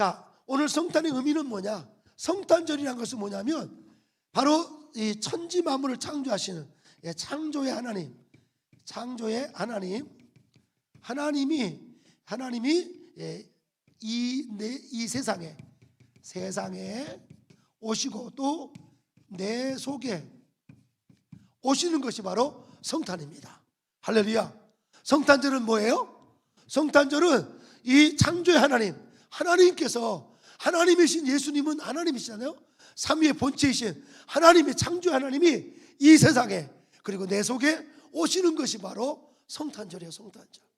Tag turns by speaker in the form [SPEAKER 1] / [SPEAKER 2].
[SPEAKER 1] 자, 오늘 성탄의 의미는 뭐냐? 성탄절이란 것은 뭐냐면 바로 이 천지 만물을 창조하시는 예, 창조의 하나님, 창조의 하나님, 하나님이 하나님이 예, 이, 내, 이 세상에 세상에 오시고 또 내 속에 오시는 것이 바로 성탄입니다. 할렐루야. 성탄절은 뭐예요? 성탄절은 이 창조의 하나님, 하나님께서 하나님이신 예수님은 하나님이시잖아요. 삼위의 본체이신 하나님의 창조 하나님이 이 세상에 그리고 내 속에 오시는 것이 바로 성탄절이에요. 성탄절.